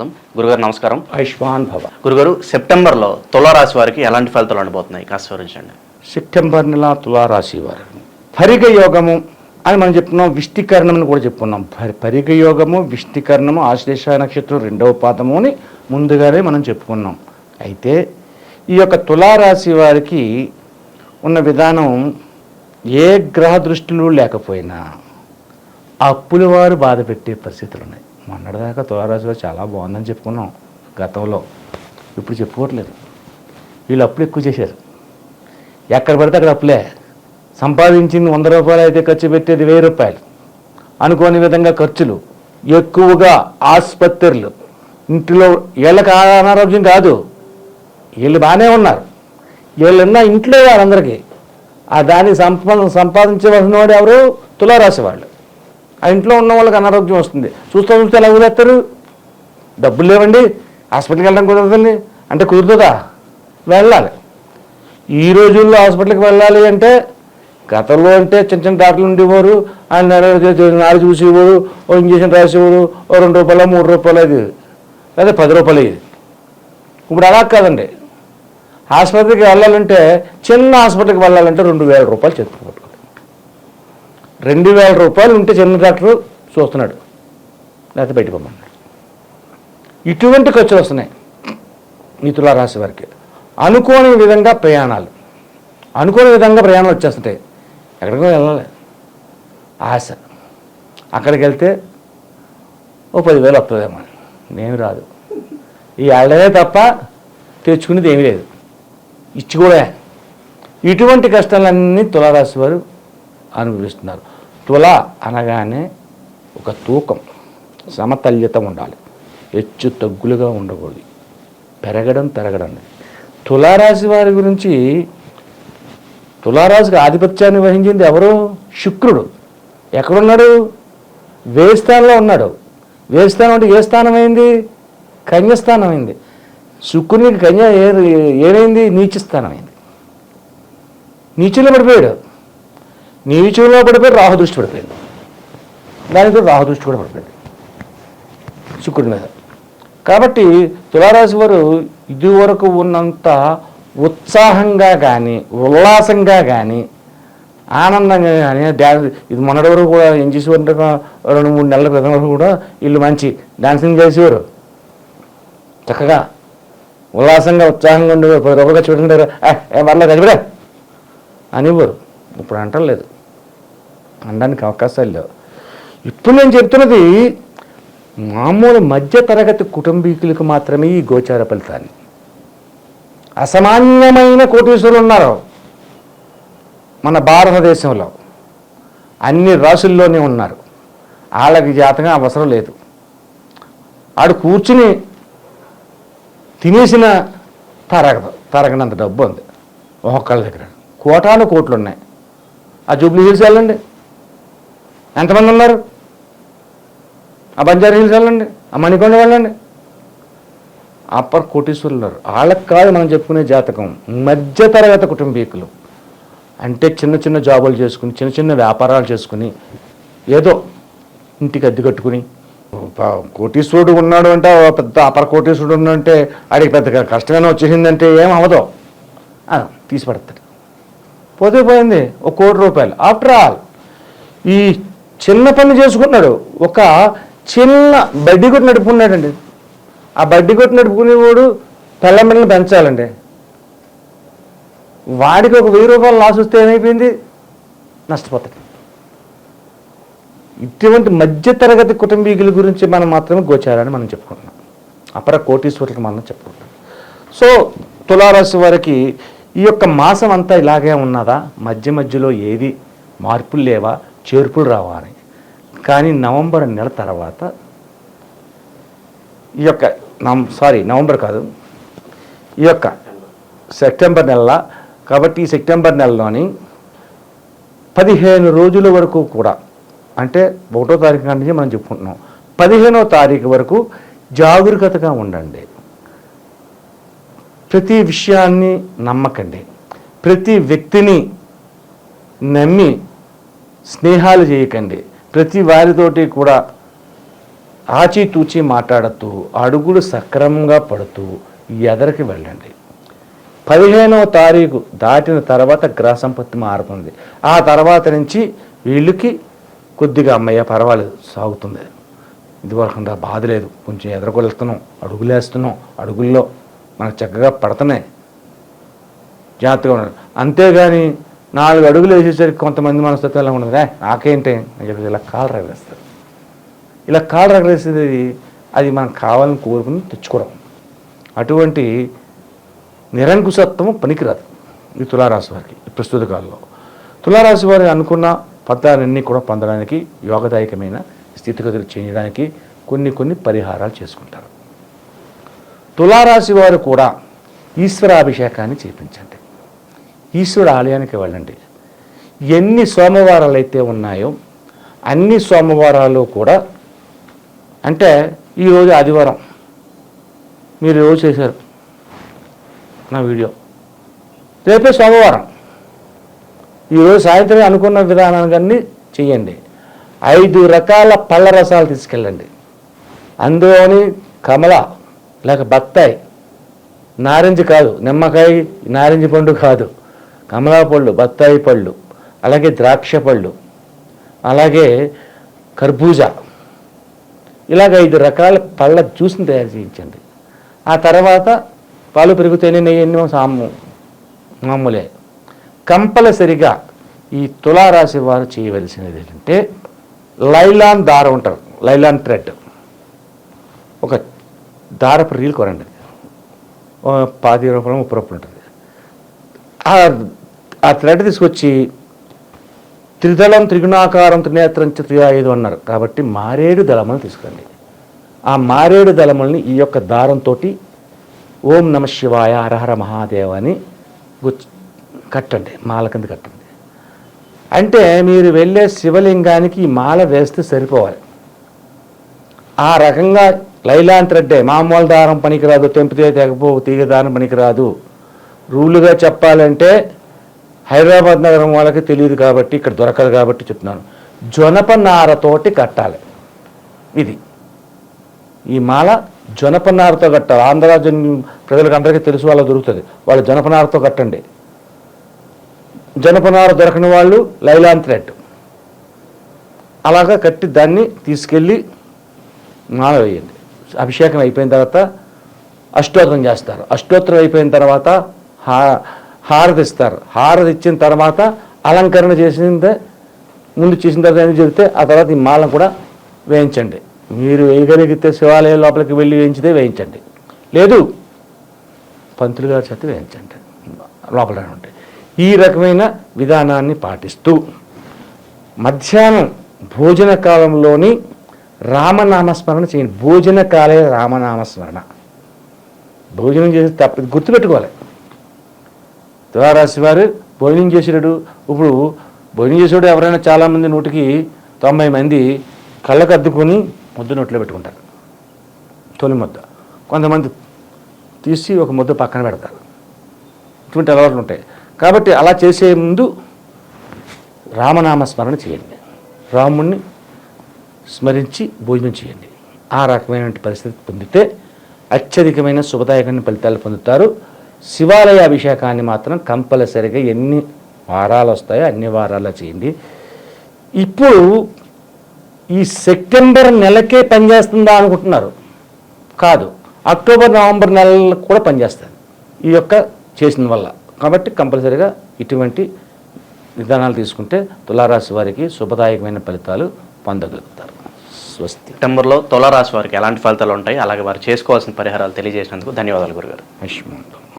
స్వాగతం. గురుగారు నమస్కారం. ఆయుష్మాన్ భవ. గురుగారు సెప్టెంబర్లో తులారాశి వారికి ఎలాంటి ఫలితాలు ఉండబోతున్నాయి? కాస్త వివరించండి. సెప్టెంబర్ నెల తులారాశి వారు. పరిగ యోగము అని మనం చెప్పుకున్నాం విష్టికరణం అని కూడా చెప్పుకున్నాం. పరి- పరిగ యోగము విష్టికరణము ఆశ్లేష నక్షత్రం రెండవ పాదము అని ముందుగానే మనం చెప్పుకున్నాం. అయితే ఈ యొక్క తులారాశి వారికి ఉన్న విధానం ఏ గ్రహ దృష్టిలు లేకపోయినా అప్పుల వారు బాధ పెట్టే పరిస్థితులు ఉన్నాయి. మొన్నటిదాకా తులారాశిలో చాలా బాగుందని చెప్పుకున్నాం గతంలో. ఇప్పుడు చెప్పుకోవట్లేదు. వీళ్ళు అప్పులు ఎక్కువ చేశారు. ఎక్కడ పడితే అక్కడ అప్పులే. సంపాదించింది వంద రూపాయలు అయితే ఖర్చు పెట్టేది వెయ్యి రూపాయలు. అనుకోని విధంగా ఖర్చులు. ఎక్కువగా ఆసుపత్రులు. ఇంటిలో వీళ్ళకి అనారోగ్యం కాదు. వీళ్ళు బాగానే ఉన్నారు. వీళ్ళున్న ఇంట్లో వాళ్ళందరికీ. ఆ దాన్ని సంపా సంపాదించవలసిన వాడు ఎవరు? తులారాశి వాళ్ళు. ఆ ఇంట్లో ఉన్న వాళ్ళకి అనారోగ్యం వస్తుంది. చూస్తూ చూస్తే ఎలా వదిలేస్తారు? డబ్బులు లేవండి. హాస్పిటల్కి వెళ్ళడం కుదరదండి. అంటే కుదురుతుందా? వెళ్ళాలి. ఈ రోజుల్లో హాస్పిటల్కి వెళ్ళాలి అంటే గతంలో అంటే చిన్న చిన్న డాక్టర్లు ఉండేవారు. ఆయన నాడు చూసేవారు ఓ ఇంజక్షన్ రాసేవారు ఓ రెండు రూపాయలు మూడు రూపాయలు అది. లేదా పది రూపాయలు ఇది. ఇప్పుడు అలా కాదండి. ఆసుపత్రికి వెళ్ళాలంటే చిన్న హాస్పిటల్కి వెళ్ళాలంటే రెండు వేల రూపాయలు చేతులు రెండు వేల రూపాయలు ఉంటే చిన్న డాక్టర్ చూస్తున్నాడు. లేకపోతే బయట పొమ్మన్నాడు ఇటువంటి ఖర్చులు వస్తున్నాయి ఈ తులారాశి వారికి. అనుకోని విధంగా ప్రయాణాలు. అనుకోని విధంగా ప్రయాణాలు వచ్చేస్తుంటాయి. ఎక్కడికో వెళ్ళాలి. ఆశ. అక్కడికి వెళ్తే ఓ పదివేలు వస్తుందేమో. నేను రాదు. ఈ వెళ్ళడమే తప్ప తెచ్చుకునేది ఏమీ లేదు. ఇచ్చి కూడా. ఇటువంటి కష్టాలన్నీ తులారాశి వారు అనుభవిస్తున్నారు. తుల అనగానే ఒక తూకం సమతల్యత ఉండాలి. హెచ్చు తగ్గులుగా ఉండకూడదు. పెరగడం తరగడం తులారాశి వారి గురించి తులారాశికి ఆధిపత్యాన్ని వహించింది ఎవరు? శుక్రుడు. ఎక్కడున్నాడు? వేస్థానంలో ఉన్నాడు. వేస్థానం అంటే ఏ స్థానం అయింది? కన్యస్థానం అయింది. శుక్రునికి కన్య ఏ ఏమైంది? నీచ స్థానం అయింది. నీచులో పడిపోయాడు. నీచులో పడిపోయి రాహు దృష్టి పడిపోయింది. దానితో రాహు దృష్టి కూడా పడిపోయింది. శుక్రుడి మీద. కాబట్టి తులారాశి వారు ఇదివరకు ఉన్నంత ఉత్సాహంగా కానీ ఉల్లాసంగా కానీ ఆనందంగా కానీ డ్యాన్స్ ఇది మొన్నటి వరకు కూడా ఏం చేసేవారు రెండు మూడు నెలల క్రితం వరకు కూడా వీళ్ళు మంచి డాన్సింగ్ చేసేవారు. చక్కగా ఉల్లాసంగా ఉత్సాహంగా ఉండేవారు. పది రూపాయలు ఖర్చు పెట్టుకుంటారు ఏ పర్లేదు అది అనేవారు ఇప్పుడు అంటలేదు అనడానికి అవకాశాలు లేవు. ఇప్పుడు నేను చెప్తున్నది మామూలు మధ్య తరగతి కుటుంబీకులకు మాత్రమే ఈ గోచార ఫలితాన్ని. అసామాన్యమైన కోటీశ్వరులు ఉన్నారు మన భారతదేశంలో. అన్ని రాసుల్లోనే ఉన్నారు. వాళ్ళకి జాతకం అవసరం లేదు. ఆడు కూర్చుని తినేసిన తరగదు తరగనంత డబ్బు ఉంది. ఒక్కొక్కళ్ళ దగ్గర కోటాను కోట్లు ఉన్నాయి ఆ జూబ్లీ హిల్స్ వెళ్ళండి. ఎంతమంది ఉన్నారు? ఆ బంజారా హిల్స్ వెళ్ళండి. ఆ మణికొండ వెళ్ళండి. అప్పర్ కోటీశ్వరులు ఉన్నారు వాళ్ళకి కాదు మనం చెప్పుకునే జాతకం. మధ్య తరగతి కుటుంబీకులు. అంటే చిన్న చిన్న జాబులు చేసుకుని చిన్న చిన్న వ్యాపారాలు చేసుకుని ఏదో ఇంటికి అద్దె కట్టుకుని. కోటీశ్వరుడు ఉన్నాడు అంటే పెద్ద అపర కోటీశ్వరుడు ఉన్నంటే ఆడికి పెద్ద కష్టమైన వచ్చేసిందంటే ఏం అవ్వదు. తీసి పడతాడు. పోతే పోయింది ఒక కోటి రూపాయలు. ఆఫ్టర్ ఆల్ ఈ చిన్న పని చేసుకున్నాడు ఒక చిన్న బడ్డీ కొట్టి నడుపుకున్నాడండి. ఆ బడ్డీ కొట్టి నడుపుకునేవాడు పిల్లమిల్లని పెంచాలండి. వాడికి ఒక వెయ్యి రూపాయలు లాస్ వస్తే ఏమైపోయింది? నష్టపోతాడు. ఇటువంటి మధ్యతరగతి కుటుంబీకుల గురించి మనం మాత్రమే గోచారాన్ని మనం చెప్పుకుంటున్నాం. అపర కోటీశ్వరులకు మనం చెప్పుకుంటాం సో తులారాశి వారికి ఈ యొక్క మాసం అంతా ఇలాగే ఉన్నదా? మధ్య మధ్యలో ఏది మార్పులు లేవా? చేర్పులు రావా అని. కానీ నవంబర్ నెల తర్వాత ఈ యొక్క సారీ నవంబర్ కాదు. ఈ యొక్క సెప్టెంబర్ నెల కాబట్టి ఈ సెప్టెంబర్ నెలలోని పదిహేను రోజుల వరకు కూడా అంటే ఒకటో తారీఖు నుంచి మనం చెప్పుకుంటున్నాం. పదిహేనో తారీఖు వరకు జాగ్రత్తగా ఉండండి. ప్రతి విషయాన్ని నమ్మకండి. ప్రతి వ్యక్తిని నమ్మి స్నేహాలు చేయకండి. ప్రతి వారితోటి కూడా ఆచితూచి మాట్లాడుతూ అడుగులు సక్రమంగా పడుతూ ఎదరికి వెళ్ళండి. పదిహేనవ తారీఖు దాటిన తర్వాత గ్రహ సంపత్తి మారుతుంది. ఆ తర్వాత నుంచి వీళ్ళకి కొద్దిగా అమ్మయ్య పర్వాలేదు సాగుతుంది. ఇదివరకుండా బాధ లేదు కొంచెం ఎదరగొలుస్తున్నాం అడుగులేస్తున్నాం అడుగుల్లో మనకు చక్కగా పడుతున్నాయి. జాగ్రత్తగా ఉండాలి అంతేగాని నాలుగు అడుగులు వేసేసరికి కొంతమంది మనస్తత్వం ఎలా ఉండదు "ఏ, నాకేంటి? అని చెప్పి ఇలా కాలు రగలేస్తారు ఇలా కాలు రగలేసేది అది మనం కావాలని కోరుకుని తెచ్చుకోవడం. అటువంటి నిరంకుశత్వం పనికిరాదు ఈ తులారాశి వారికి ప్రస్తుత కాలంలో. తులారాశి వారి అనుకున్న పత్రాలన్నీ కూడా పొందడానికి యోగదాయకమైన స్థితిగతులు చేయడానికి కొన్ని కొన్ని పరిహారాలు చేసుకుంటారు. తులారాశి వారు కూడా ఈశ్వరాభిషేకాన్ని చేపించండి. ఈశ్వరుడు ఆలయానికి వెళ్ళండి. ఎన్ని సోమవారాలు అయితే ఉన్నాయో అన్ని సోమవారాలు కూడా అంటే ఈరోజు ఆదివారం మీరు రోజు చేశారు నా వీడియో. రేపే సోమవారం. ఈరోజు సాయంత్రం అనుకున్న విధానాన్ని చేయండి. ఐదు రకాల పళ్ళ రసాలు తీసుకెళ్ళండి. అందులోని కమల లేక బత్తాయి. నారింజ కాదు నిమ్మకాయ నారింజ పండు కాదు. కమలా పళ్ళు బత్తాయి పళ్ళు అలాగే ద్రాక్ష పళ్ళు అలాగే కర్బూజా. ఇలాగ ఐదు రకాల పళ్ళ జ్యూస్ని తయారు చేయించండి. ఆ తర్వాత పాలు పెరుగుతేనే నెయ్యి ఎన్నో సాము మామూలే. కంపల్సరిగా ఈ తులారాశి వారు చేయవలసినది ఏంటంటే లైలాన్ దారం ఉంటారు లైలాన్ థ్రెడ్. ఒక దారపు రీల్ కొనండి. ఓ పాతి రూపాయలు ముప్పై రూపాయలు ఉంటుంది. ఆ ఆ థ్రెడ్ తీసుకొచ్చి త్రిదళం త్రిగుణాకారం త్రినేత్రం చ త్రియాయుధు అన్నారు. కాబట్టి మారేడు దళములను తీసుకురండి. ఆ మారేడు దళముల్ని ఈ యొక్క దారంతో ఓం నమ శివాయ హరహర మహాదేవ అని కట్టండి మాల కింద కట్టండి. అంటే మీరు వెళ్ళే శివలింగానికి మాల వేస్తే సరిపోవాలి. ఆ రకంగా లైలాంత్ రెడ్డే మామూలు దారం పనికిరాదు తెంపితే తెగపో తీగ దారం పనికిరాదు. రూలుగా చెప్పాలంటే హైదరాబాద్ నగరం వాళ్ళకి తెలియదు కాబట్టి ఇక్కడ దొరకదు కాబట్టి చెప్తున్నాను. జొనపనారతోటి కట్టాలి. ఇది. ఈ మాల జొనపనారతో కట్టాలి. ఆంధ్ర రాజ్యం ప్రజలకు అందరికీ తెలుసు వాళ్ళ దొరుకుతుంది. వాళ్ళు జనపనారతో కట్టండి. జనపనార దొరకని వాళ్ళు లైలాన్ థ్రెడ్ అలాగా కట్టి దాన్ని తీసుకెళ్ళి మాల వేయండి. అభిషేకం అయిపోయిన తర్వాత అష్టోత్తరం చేస్తారు. అష్టోత్తరం అయిపోయిన తర్వాత హా హారతి ఇస్తారు. హారతి ఇచ్చిన తర్వాత అలంకరణ చేసిందే ముందు చేసిన తర్వాత ఏం చెబితే ఆ తర్వాత ఈ మాలను కూడా వేయించండి. మీరు వేయగలిగితే శివాలయం లోపలికి వెళ్ళి వేయించితే వేయించండి. లేదు పంతులు గారి చేత వేయించండి. లోపల ఉంటాయి ఈ రకమైన విధానాన్ని పాటిస్తూ మధ్యాహ్నం భోజన కాలంలోని రామనామస్మరణ చేయండి. భోజన కాలే రామనామస్మరణ. భోజనం చేసి తప్ప గుర్తుపెట్టుకోవాలి. తులారాశి వారు భోజనం చేసేటప్పుడు ఇప్పుడు భోజనం చేసేవాడు ఎవరైనా చాలామంది నూటికి తొంభై మంది కళ్ళకు అద్దుకొని ముద్ద నోట్లో పెట్టుకుంటారు. తొలి ముద్ద. కొంతమంది తీసి ఒక ముద్ద పక్కన పెడతారు. ఇటువంటి అలవాట్లు ఉంటాయి. కాబట్టి అలా చేసే ముందు రామనామస్మరణ చేయండి. రాముణ్ణి స్మరించి భోజనం చేయండి. ఆ రకమైన పరిస్థితి పొందితే అత్యధికమైన శుభదాయకమైన ఫలితాలు పొందుతారు. శివాలయ అభిషేకాన్ని మాత్రం కంపల్సరిగా ఎన్ని వారాలు వస్తాయో అన్ని వారాల్లో చేయండి. ఇప్పుడు ఈ సెప్టెంబర్ నెలకే పనిచేస్తుందా అనుకుంటున్నారు? కాదు. అక్టోబర్ నవంబర్ నెలలకు కూడా పనిచేస్తుంది ఈ యొక్క చేసిన వల్ల కాబట్టి కంపల్సరీగా ఇటువంటి విధానాలు తీసుకుంటే తులారాశి వారికి శుభదాయకమైన ఫలితాలు పొందగలుగుతారు. స్వస్తి సెప్టెంబర్లో తులారాశి వారికి ఎలాంటి ఫలితాలు ఉంటాయి? అలాగే వారు చేసుకోవాల్సిన పరిహారాలు తెలియజేసినందుకు ధన్యవాదాలు గురుగారు. అశ్వంతం